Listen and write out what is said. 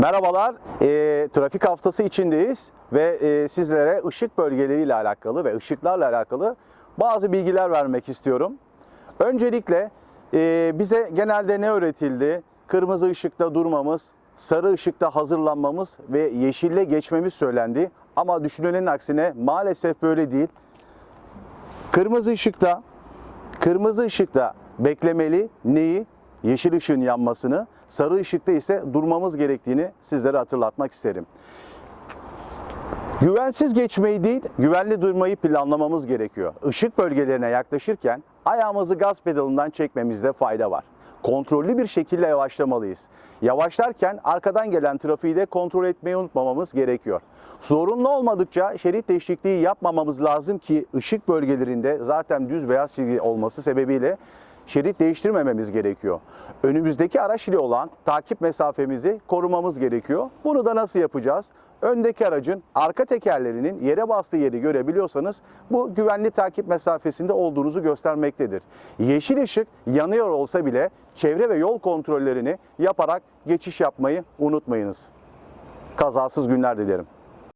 Merhabalar, e, trafik haftası içindeyiz ve e, sizlere ışık bölgeleriyle alakalı ve ışıklarla alakalı bazı bilgiler vermek istiyorum. Öncelikle e, bize genelde ne öğretildi? Kırmızı ışıkta durmamız, sarı ışıkta hazırlanmamız ve yeşille geçmemiz söylendi. Ama düşünülenin aksine maalesef böyle değil. Kırmızı ışıkta Kırmızı ışıkta beklemeli neyi? Yeşil ışığın yanmasını, sarı ışıkta ise durmamız gerektiğini sizlere hatırlatmak isterim. Güvensiz geçmeyi değil, güvenli durmayı planlamamız gerekiyor. Işık bölgelerine yaklaşırken ayağımızı gaz pedalından çekmemizde fayda var. Kontrollü bir şekilde yavaşlamalıyız. Yavaşlarken arkadan gelen trafiği de kontrol etmeyi unutmamamız gerekiyor. Zorunlu olmadıkça şerit değişikliği yapmamamız lazım ki ışık bölgelerinde zaten düz beyaz çizgi olması sebebiyle şerit değiştirmememiz gerekiyor. Önümüzdeki araç ile olan takip mesafemizi korumamız gerekiyor. Bunu da nasıl yapacağız? Öndeki aracın arka tekerlerinin yere bastığı yeri görebiliyorsanız bu güvenli takip mesafesinde olduğunuzu göstermektedir. Yeşil ışık yanıyor olsa bile çevre ve yol kontrollerini yaparak geçiş yapmayı unutmayınız. Kazasız günler dilerim.